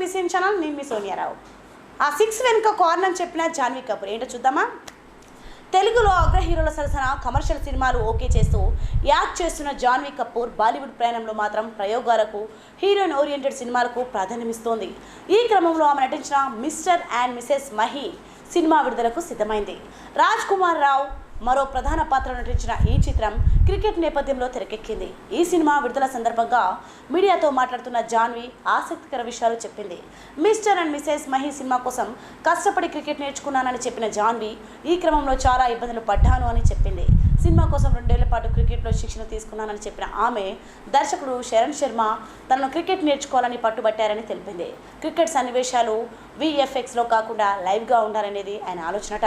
BCN channel నేను మీ సోనియారావు ఆ సిక్స్ వెనుక కారణం చెప్పిన జాన్వీ కపూర్. ఏంటో చూద్దామా? తెలుగులో అగ్ర హీరోల సరసన కమర్షియల్ సినిమాలు ఓకే చేస్తూ యాక్ట్ చేస్తున్న జాన్వీ కపూర్ బాలీవుడ్ ప్రయాణంలో మాత్రం ప్రయోగాలకు హీరోయిన్ ఓరియంటెడ్ సినిమాలకు ప్రాధాన్యమిస్తోంది ఈ క్రమంలో ఆమె నటించిన Mr and Mrs Mahi cinema విడుదలకు సిద్ధమైంది. రాజ్ కుమార్ రావు మరో ప్రధాన పాత్ర నటించిన ఈ చిత్రం క్రికెట్ నేపథ్యంలో తెరకెక్కింది. ఈ సినిమా విడుదల సందర్భంగా మీడియాతో మాట్లాడుతున్న జాన్వి ఆసక్తికర విషయాలు చెప్పింది. Mr and Mrs Mahi cinema కోసం కష్టపడి క్రికెట్ నేర్చుకున్నానని చెప్పిన జాన్వి ఈ క్రమంలో చాలా ఇబ్బందులు పడ్డాను అని చెప్పింది. సినిమా కోసం రెండేళ్ళ పాటు క్రికెట్లో శిక్షణ తీసుకున్నానని చెప్పిన ఆమె దర్శకుడు శరణ్ శర్మ తనను క్రికెట్ నేర్చుకోవాలని పట్టుబట్టారని తెలిపింది. క్రికెట్ సన్నివేశాలు విఎఫ్ఎక్స్లో కాకుండా లైవ్గా ఉండాలనేది ఆయన ఆలోచనట.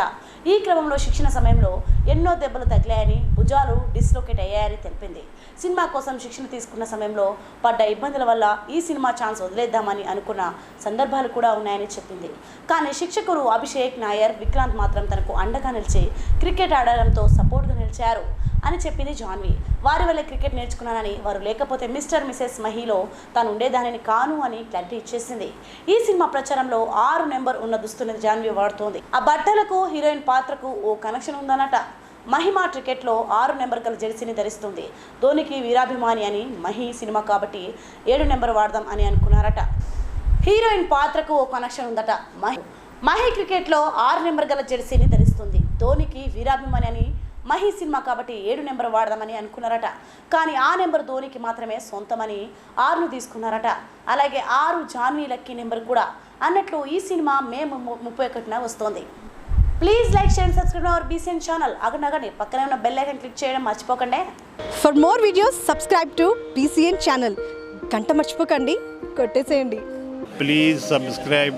ఈ క్రమంలో శిక్షణ సమయంలో ఎన్నో దెబ్బలు తగిలాయని భుజాలు డిస్లొకేట్ అయ్యాయని తెలిపింది. సినిమా కోసం శిక్షణ తీసుకున్న సమయంలో పడ్డ ఇబ్బందుల వల్ల ఈ సినిమా ఛాన్స్ వదిలేద్దామని అనుకున్న సందర్భాలు కూడా ఉన్నాయని చెప్పింది. కానీ శిక్షకులు అభిషేక్ నాయర్ విక్రాంత్ మాత్రం తనకు అండగా నిలిచి క్రికెట్ ఆడడంతో సపోర్ట్గా నిలిచారు. అని చెప్పింది జాన్వి. వారి వల్ల క్రికెట్ నేర్చుకున్నానని వారు లేకపోతే మిస్టర్ మిసెస్ మహిలో తాను ఉండేదానిని కాను అని క్లారిటీ ఇచ్చేసింది. ఈ సినిమా ప్రచారంలో ఆరు నెంబర్ ఉన్న దుస్తులను జాన్వి వాడుతోంది. ఆ బట్టలకు హీరోయిన్ పాత్రకు ఓ కనెక్షన్ ఉందన్నట. మహిమ క్రికెట్లో ఆరు నెంబర్ గల జెర్సీని ధరిస్తుంది. ధోనికి వీరాభిమాని అని మహి సినిమా కాబట్టి ఏడు నెంబర్ వాడదాం అని అనుకున్నారట. హీరోయిన్ పాత్రకు ఓ కనెక్షన్ ఉందట మహి. మహి క్రికెట్లో ఆరు నెంబర్ గల జెర్సీని ధరిస్తుంది. ధోనికి వీరాభిమాని అని మహి సినిమా కాబట్టి ఏడు నెంబర్ వాడదామని అనుకున్నారట. కానీ ఆ నెంబర్ ధోనికి మాత్రమే సొంతమని ఆరును తీసుకున్నారట. అలాగే ఆరు జాన్వీ లక్కీ నెంబర్ కూడా. అన్నట్లు ఈ సినిమా మే ముప్పై ఒకటిన వస్తోంది. Please like share subscribe our BCN channel. అగనగండి. పక్కనే ఉన్న బెల్ ఐకన్ క్లిక్ చేయడం మర్చిపోకండి. For more videos subscribe to BCN channel. గంట మర్చిపోకండి. కొట్టేసేయండి. Please subscribe